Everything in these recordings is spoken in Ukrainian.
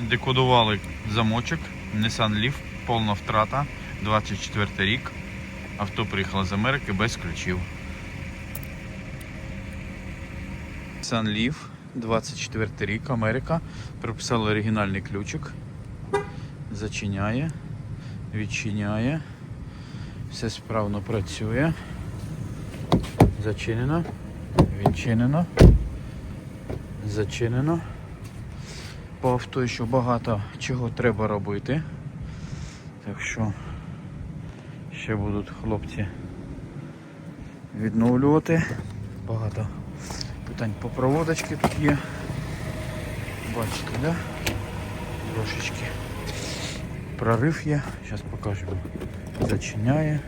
Декодували замочок, Nissan Leaf, повна втрата, 24 рік. Авто приїхало з Америки без ключів. Nissan Leaf, 24 рік, Америка. Приписали оригінальний ключик. Зачиняє, відчиняє. Все справно працює. Зачинено, відчинено, зачинено. По авто ще багато чого треба робити. Так що ще будуть хлопці відновлювати. Багато питань по проводочці тут є. Бачите, да? Трошечки прорив є. Зараз покажемо. Зачиняє.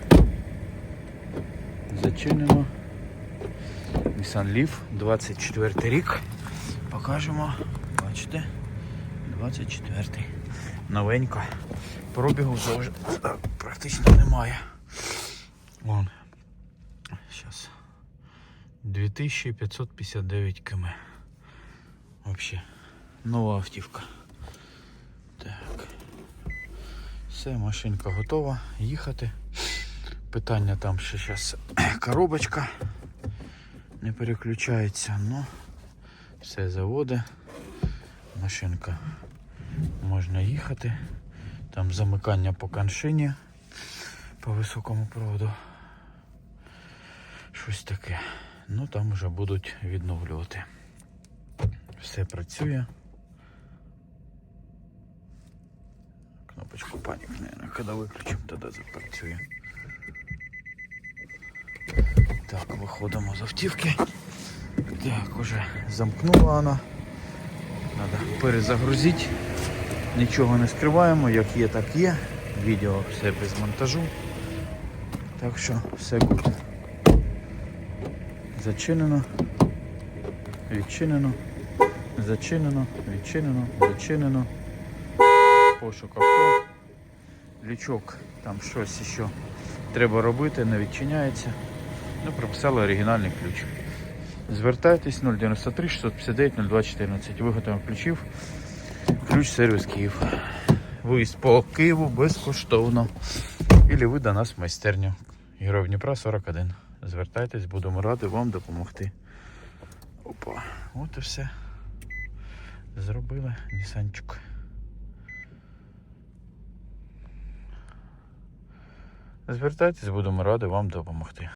Зачинено. Nissan Leaf, 24 рік. Покажемо. Бачите? 24. Новенька. Пробігу вже практично немає. Вон. Зараз. 2559 км. Вообще. Нова автівка. Так. Все, машинка готова. Їхати. Питання там ще зараз коробочка не переключається, ну все заводи. Машинка можна їхати. Там замикання по каншині по високому проводу. Щось таке. Ну там вже будуть відновлювати. Все працює. Кнопочку панік, наверное, коли виключимо, тоді запрацює. Так, виходимо з автівки. Так, уже замкнула вона. Треба перезагрузити. Нічого не скриваємо, як є, так є. Відео все без монтажу. Так що все гуд. Зачинено. Відчинено. Зачинено, відчинено, зачинено. Пошук авто. Лючок, там щось ще треба робити, не відчиняється. Ну, прописали оригінальний ключ. Звертайтесь 093 659 0214. Виготовимо ключів. Ключ сервіс Київ. Виїзд по Києву безкоштовно. Ілі ви до нас в майстерню. Герой Дніпра 41. Звертайтесь, будемо раді вам допомогти. Опа, от і все. Зробили Нісанчик. Звертайтесь, будемо раді вам допомогти.